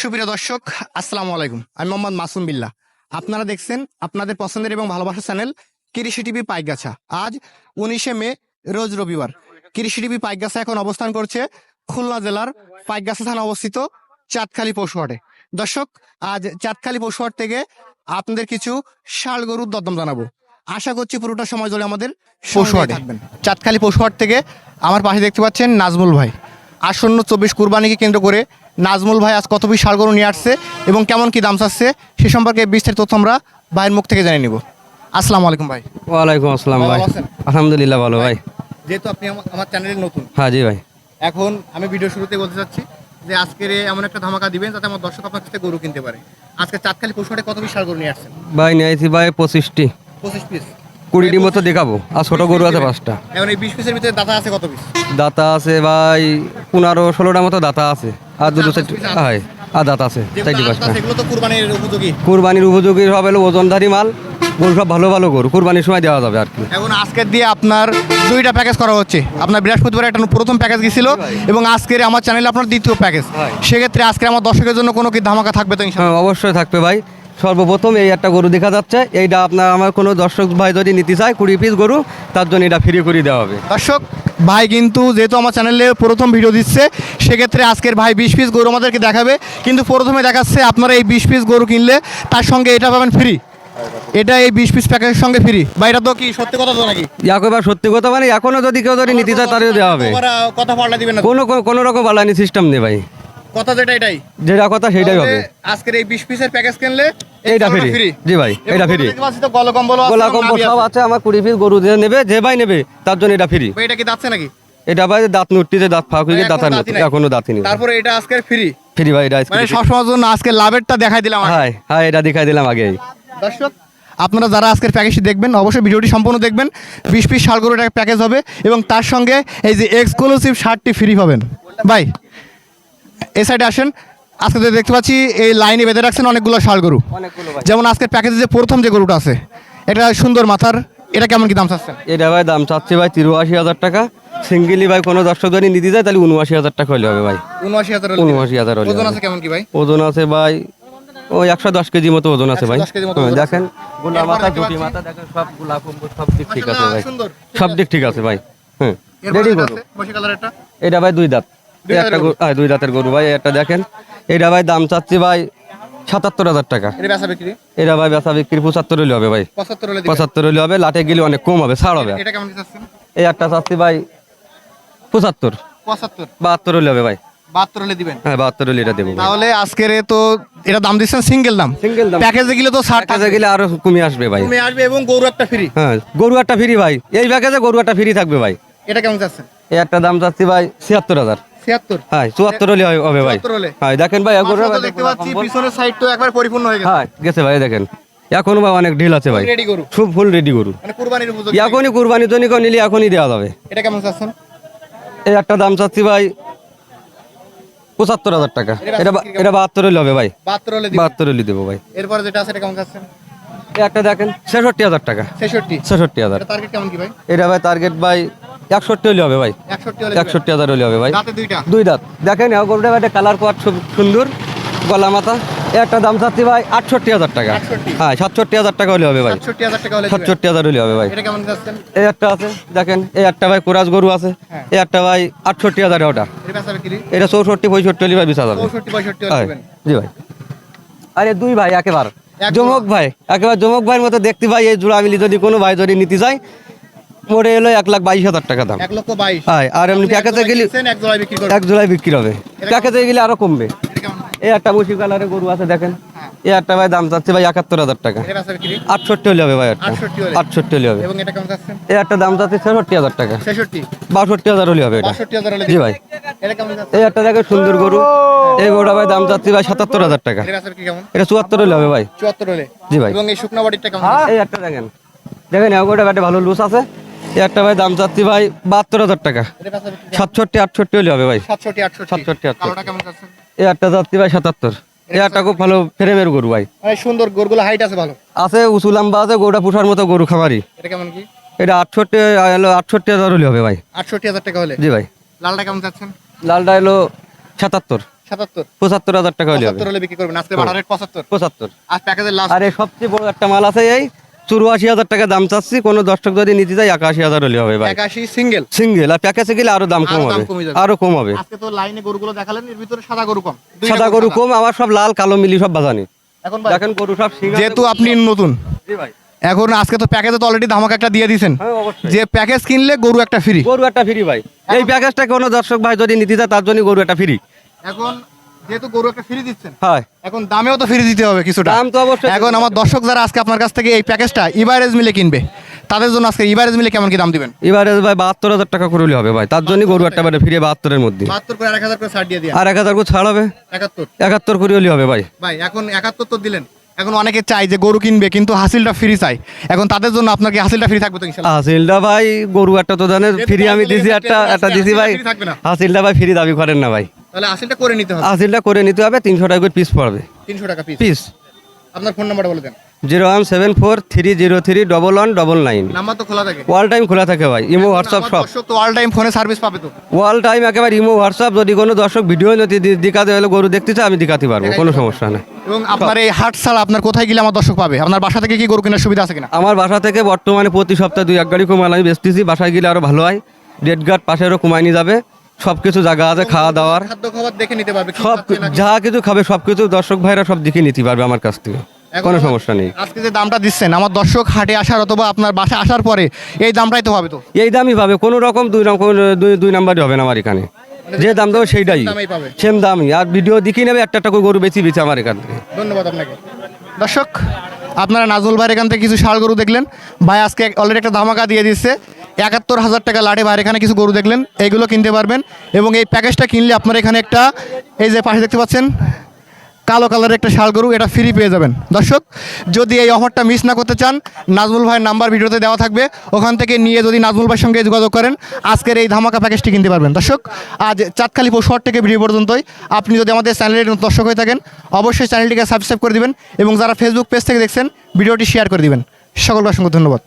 সুপ্রিয় দর্শক আসসালামু আলাইকুম। আমি মোহাম্মদ মাসুম বিল্লাহ। আপনারা দেখছেন আপনাদের পছন্দের এবং ভালোবাসার চ্যানেল কৃষি টিভি পাইকগাছা। আজ উনিশে মে রোজ রবিবার। কৃষি টিভি পাইকগাছা এখন অবস্থান করছে খুলনা জেলার পাইকগাছা থানা অবস্থিত চাঁদখালি পশুহাটে। দর্শক আজ চাঁদখালি পশুহাট থেকে আপনাদের কিছু ষাড় গরুর দরদাম জানাব। আশা করছি পুরোটা সময় ধরে আমাদের পশুহাটে। থাকবেন। চাঁদখালি পশুহাট থেকে আমার পাশে দেখতে পাচ্ছেন নাজমুল ভাই। আসন্ন চব্বিশ কুরবানিকে কেন্দ্র করে নাজমুল ভাই আজ কত পিস ষাড় গরু নিয়ে আসছে এবং কেমন কি দাম চাচ্ছে সে সম্পর্কে বিস্তারিত তথ্য আমরা ভাইয়ের মুখ থেকে জেনে নিব। আসসালামু আলাইকুম ভাই। ওয়ালাইকুম আসসালাম ভাই। আলহামদুলিল্লাহ ভালো ভাই। যেহেতু আপনি আমার- চ্যানেলে নতুন। হ্যাঁ জি ভাই। এখন আমি ভিডিও শুরুতে বলতে চাচ্ছি যে আজকের এমন একটা ধামাকা দিবেন যাতে আমার দর্শক আপনার কাছে গরু কিনতে পারে। আজকে চাঁদখালি পশুহাটে কত পিস ষাড় গরু নিয়ে আসছেন? ভাই নিয়েছি ভাই পঁচিশটি। পঁচিশ পিস। কুড়িটি মতো দেখাবো। আর ছোট গরু আছে পাঁচটা। এখন এই বিশ পিসের ভিতরে দাতা আছে কত পিস? দাতা আছে ভাই পনেরো ষোলোটা মতো দাতা আছে। আর দুটো চারটি। হয় আর দাতা আছে চারটি পাঁচটা। তো কুরবানির উপযোগী। কুরবানির উপযোগী হবে হলো ওজনধারী মাল গরু সব ভালো ভালো গরু কুরবানির সময় দেওয়া যাবে আর কি। এখন আজকের দিয়ে আপনার দুইটা প্যাকেজ করা হচ্ছে। আপনার বৃহস্পতিবার একটা প্রথম প্যাকেজ গেছিল এবং আজকের আমার চ্যানেলে আপনার দ্বিতীয় প্যাকেজ সেক্ষেত্রে আজকে আমার দর্শকের জন্য কোনো কি ধামাকা থাকবে তো হ্যাঁ অবশ্যই থাকবে ভাই। সর্বপ্রথম এই একটা গরু দেখা যাচ্ছে। এইটা আপনার আমার কোনো দর্শক ভাই যদি নিতে চায় কুড়ি পিস গরু তার জন্য এটা ফ্রি করে দেওয়া হবে। দর্শক ভাই কিন্তু যেহেতু আমার চ্যানেলে প্রথম ভিডিও দিচ্ছে সেক্ষেত্রে আজকের ভাই বিশ পিস গরু আমাদেরকে দেখাবে। কিন্তু প্রথমে দেখাচ্ছে আপনারা এই বিশ পিস গরু কিনলে তার সঙ্গে এটা পাবেন ফ্রি এটা এই বিশ পিস প্যাকেজের সঙ্গে ফ্রি বা এটা তো কি সত্যি কথা তো নাকি? একবার সত্যি কথা মানে এখনও যদি কেউ যদি নিতে চায় তারও দেওয়া হবে। কথা পাল্টা দিবেন না কোনো কোনো রকম বালানি সিস্টেম নেই ভাই। কথা যেটা এটাই। যেটা কথা সেটাই হবে। আজকের এই বিশ পিসের প্যাকেজ কিনলে এইটা ফ্রি জি ভাই এটা ফ্রি গল কম্বল গোলা কম্বল সব আছে। আমার কুড়ি পিস গরু যে নেবে যে ভাই নেবে তার জন্য এটা ফ্রি এটা কি নাকি? এটা ভাই দাঁত নুটটিতে দাঁত ফাঁকুকে এখনও দাঁতই এখনও দাঁতই নেই। তারপরে এটা আজকের ফ্রি ফ্রি ভাই এটা মানে সবসময়ের জন্য আজকে লাভেরটা দেখাই দিলাম আগে। হ্যাঁ হ্যাঁ এটা দেখাই দিলাম আগেই। দর্শক আপনারা যারা আজকের প্যাকেজটি দেখবেন অবশ্যই ভিডিওটি সম্পূর্ণ দেখবেন। বিশ পিস শালগরু একটা প্যাকেজ হবে এবং তার সঙ্গে এই যে এক্সক্লুসিভ শার্টটি ফ্রি পাবেন। ভাই এই সাইডে আসেন। আজকে দেখতে পাচ্ছি এই লাইনে বেঁধে রাখছেন অনেকগুলো শালগরু গরু। যেমন আজকের প্যাকেজে যে প্রথম যে গরুটা আছে এটা সুন্দর মাথার এটা কেমন কি দাম চাচ্ছেন? এটা ভাই দাম চাচ্ছে ভাই তিরুয়াশি হাজার টাকা। সিঙ্গেলি ভাই কোনো দর্শক যদি নিতে যায় তাহলে উনআশি হাজার টাকা হলে হবে ভাই। উনআশি হাজার উনআশি হাজার ওজন আছে কেমন কি ভাই? ওজন আছে ভাই ওই একশো দশ কেজি মতো ওজন আছে ভাই। 110 কেজি মতো হ্যাঁ, দেখেন গোলা মাথা গুটি মাথা দেখেন সব গোলা সব দিক ঠিক আছে ভাই। সব দিক ঠিক আছে ভাই হ্যাঁ এটা ভাই দুই দাঁত। একটা গরু- দুই দাঁতের গরু ভাই এটা দেখেন। এটা ভাই দাম চাচ্ছি ভাই সাতাত্তর হাজার টাকা। এটা ভাই বেচা বিক্রি পঁচাত্তর হলে হবে ভাই। পঁচাত্তর হলে হবে লাটে গেলে অনেক কম হবে ছাড় হবে। এই একটা চাচ্ছি ভাই পঁচাত্তর। পঁচাত্তর। বাহাত্তর হলে হবে ভাই। বাহাত্তর হলে দিবেন? হ্যাঁ বাহাত্তর হলে এটা দেবো তাহলে আজকের তো এটা দাম দিচ্ছেন সিঙ্গেল দাম? সিঙ্গেল দাম। প্যাকেজে গেলে তো ষাট গেলে আরও কমে আসবে ভাই। তুমি আসবে এবং গরু একটা ফ্রি। হ্যাঁ গরু একটা ফ্রি ভাই। এই প্যাকেজে গরু একটা ফ্রি থাকবে ভাই। এটা কেমন চাচ্ছেন? এই একটা দাম চাচ্ছি ভাই ছিয়াত্তর হাজার। ছিয়াত্তর। হ্যাঁ চুয়াত্তর হলে হবে ভাই। 74 হলে? হ্যাঁ দেখেন ভাই গরু দেখতে পাচ্ছি পিছনের সাইড তো একবার পরিপূর্ণ হয়ে গেছে। হ্যাঁ গেছে ভাই দেখেন। এখনও ভাই অনেক ঢিল আছে ভাই। রেডি গরু। ফুল রেডি গরু। মানে কুরবানির উপযোগী। এখনই কুরবানি টনি করে নিলে এখনই দেওয়া যাবে। এটা কেমন চাচ্ছেন? এই একটা দাম চাচ্ছি ভাই পঁচাত্তর হাজার টাকা। এটা এটা বাহাত্তর হলে হবে ভাই। বাহাত্তর হলে দেবো ভাই। এরপরে যেটা আছে এটা কেমন চাচ্ছেন? একটা দেখেন ছেষট্টি হাজার টাকা। ছেষট্টি। ছেষট্টি হাজার। টার্গেট কেমন কি ভাই? এটা ভাই টার্গেট ভাই একষট্টি হলে হবে ভাই। একষট্টি হাজার হলে হবে ভাই। দুই দাঁত। দেখেন গরুটা একটা কালার কোয়ার খুব সুন্দর গলা মাথা। এই একটা দাম চাচ্ছি ভাই আটষট্টি হাজার টাকা। হ্যাঁ সাতষট্টি হাজার টাকা হলে হবে ভাই। সাতষট্টি হাজার হলে হবে। ভাই। এই একটা আছে দেখেন এই একটা ভাই কোরাজ গরু আছে। হ্যাঁ। এই একটা ভাই আটষট্টি হাজার ওটা। এটা চৌষট্টি পঁয়ষট্টি হলে ভাই বিশ হাজার। জি ভাই। আরে দুই ভাই একেবার। জমক। ভাই একেবারে জমক ভাইয়ের মতো দেখতে ভাই এই জোড়া মিলি যদি কোনো ভাই যদি নিতে যায় মোড়ে এলো এক লাখ বাইশ হাজার টাকা দাম। এক লক্ষ বাইশ। হ্যাঁ আর এমনি প্যাকেজে গেলে এক জোড়ায় বিক্রি করবেন। এক জোড়ায় বিক্রি হবে। প্যাকেজে গেলে আরও কমবে। এই একটা মুশি কালারের গরু আছে দেখেন। হ্যাঁ। এই একটা ভাই দাম চাচ্ছে ভাই একাত্তর হাজার টাকা। আটষট্টি হলে হবে ভাই একটা। 68 হলে? আটষট্টি হলে হবে। এই একটা দাম চাচ্ছে ছেষট্টি হাজার টাকা। বাষট্টি হাজার হলে হবে এটা। জি ভাই। এই একটা দেখে সুন্দর গরু। এই গরুটা ভাই দাম চাচ্ছি ভাই সাতাত্তর হাজার টাকা। এটা চুয়াত্তর হলে হবে ভাই। চুয়াত্তর হলে। জি ভাই। এবং এই শুকনো বাড়িটা কেমন এই একটা দেখেন। দেখেন এই গরুটা ব্যাটে ভালো লুজ আছে। একটা ভাই দাম চাচ্ছি ভাই বাহাত্তর হাজার টাকা। সাতষট্টি আটষট্টি হলে হবে ভাই। সাতষট্টি আটষট্টি। এই একটা চাচ্ছি ভাই সাতাত্তর। এই একটা খুব ভালো ফ্রেমের গরু ভাই। সুন্দর গরুগুলো হাইট আছে ভালো। আছে উঁচু লম্বা আছে গরুটা পুষার মতো গরু খামারি। এটা কেমন কি? এটা আটষট্টি হাজার হলে হবে ভাই। আটষট্টি হাজার টাকা হলে? জি ভাই। লালটা কেমন চাচ্ছেন লালটা এলো সাতাত্তর। পঁচাত্তর হাজার টাকা হলে হবে। বিক্রি করবেন। আজকে পঁচাত্তর। পঁচাত্তর। আজ প্যাকেজের লাস্ট আর সবচেয়ে বড় একটা মাল আছে এই। চুরাশি হাজার টাকা দাম চাচ্ছি কোনো দর্শক যদি নিতে যায় একাশি হাজার হলে হবে ভাই। একাশি সিঙ্গেল সিঙ্গেল আর প্যাকেজে গেলে আরও দাম কম হবে। আরও কম হবে। আজকে তো লাইনে গরুগুলো দেখালেন এর ভিতরে সাদা গরু কম। সাদা গরু কম আবার সব লাল কালো মিলি সব বাজানি। এখন দেখেন গরু সব যেহেতু আপনি নতুন। জি ভাই। এখন আজকে তো প্যাকেজে তো অলরেডি ধামাকা একটা দিয়ে দিয়েছেন। হ্যাঁ যে প্যাকেজ কিনলে গরু একটা ফ্রি গরু একটা ফ্রি ভাই। এই প্যাকেজটা কোনো দর্শক ভাই যদি নিতে যায় তার জন্য গরু একটা ফ্রি এখন যেহেতু গরু একটা ফ্রি দিচ্ছেন হয়। এখন দামেও তো ফ্রি দিতে হবে কিছুটা। দাম তো অবশ্যই এখন আমার দর্শক যারা আজকে আপনার কাছ থেকে এই প্যাকেজটা ইভারেজ মিলে কিনবে তাদের জন্য আজকে ইভারেজ মিলে কেমন কি দাম দিবেন? ইভারেজ ভাই বাহাত্তর হাজার টাকা করে হলে হবে ভাই। তার জন্য গরু একটা ফিরে বাহাত্তরের মধ্যে। বাহাত্তর করে এক হাজার করে ছাড় দিয়ে দিয়ে আর এক হাজার করে ছাড় হবে। একাত্তর। একাত্তর করে হলে হবে ভাই। ভাই এখন একাত্তর তো দিলেন। এখন অনেকে চাই যে গরু কিনবে কিন্তু হাসিলটা ফ্রি চাই এখন তাদের জন্য আপনার কি হাসিলটা ফ্রি থাকবে তো ইনশাআল্লাহ হাসিলটা ভাই গরু একটা তো জানেন ফ্রি আমি দিছি একটা একটা দিছি ভাই। হাসিলটা ভাই ফ্রি দাবি করেন না ভাই। তাহলে হাসিলটা করে নিতে হবে। হাসিলটা করে নিতে হবে তিনশো টাকা করে পিস পড়বে। তিনশো টাকা পিস পিস আপনার ফোন নাম্বারটা বলে দেন। Zero one seven four three zero three double one double nine. Number তো খোলা থাকে। অল টাইম খোলা থাকে ভাই ইমো হোয়াটসঅ্যাপ সব। তো অল টাইম ফোনে সার্ভিস পাবে তো। অল টাইম একেবারে ইমো হোয়াটসঅ্যাপ যদি কোনো দর্শক ভিডিও যদি দেখাতে হলে গরু দেখতে চায় আমি দেখাতে পারব কোনো সমস্যা নেই। এবং আপনার এই হাট ছাড়া আপনার কোথায় গেলে আমার দর্শক পাবে? আপনার বাসা থেকে কি গরু কেনার সুবিধা আছে কিনা? আমার বাসা থেকে বর্তমানে প্রতি সপ্তাহে দুই এক গাড়ি কমাল আমি বেচতেছি বাসায় গেলে আরও ভালো হয়। রেড গার্ড পাশেরও কমাই নিয়ে যাবে সব কিছু জায়গা আছে খাওয়া দাওয়ার খাদ্য খাবার দেখে নিতে পারবে সব যা কিছু খাবে সব কিছু দর্শক ভাইরা সব দিকে নিতে পারবে আমার কাছ থেকে। কোনো সমস্যা নেই। আজকে যে দামটা দিচ্ছেন আমার দর্শক হাটে আসার অথবা আপনার বাসা আসার পরে এই দামটাই তো হবে তো? এই দামই পাবে কোনো রকম দুই রকম দুই নাম্বারই হবে না আমার এখানে। যে দাম দেবো সেইটাই। সেম দামই আর ভিডিও দেখিয়ে নেবে একটা একটা করে গরু বেশি বেশি আমার এখান থেকে। ধন্যবাদ আপনাকে। দর্শক আপনারা নাজুল ভাইয়ের এখান থেকে কিছু ষাড় গরু দেখলেন। ভাই আজকে অলরেডি একটা ধামাকা দিয়ে দিচ্ছে একাত্তর হাজার টাকা লাটে ভাইয়ের এখানে কিছু গরু দেখলেন। এইগুলো কিনতে পারবেন। এবং এই প্যাকেজটা কিনলে আপনার এখানে একটা এই যে পাশে দেখতে পাচ্ছেন কালো কালারের একটা শাল গরু, এটা ফ্রি পেয়ে যাবেন। দর্শক, যদি এই অফারটা মিস না করতে চান, নাজমুল ভাইয়ের নাম্বার ভিডিওতে দেওয়া থাকবে। ওখান থেকে নিয়ে যদি নাজমুল ভাইয়ের সঙ্গে যোগাযোগ করেন, আজকের এই ধামাকা প্যাকেজটি কিনতে পারবেন। দর্শক, আজ চাঁদখালি পশুহাট থেকে ভিডিও পর্যন্তই। আপনি যদি আমাদের চ্যানেলের দর্শক হয়ে থাকেন, অবশ্যই চ্যানেলটিকে সাবস্ক্রাইব করে দিবেন এবং যারা ফেসবুক পেজ থেকে দেখছেন, ভিডিওটি শেয়ার করে দিবেন। সকলকে অসংখ্য ধন্যবাদ।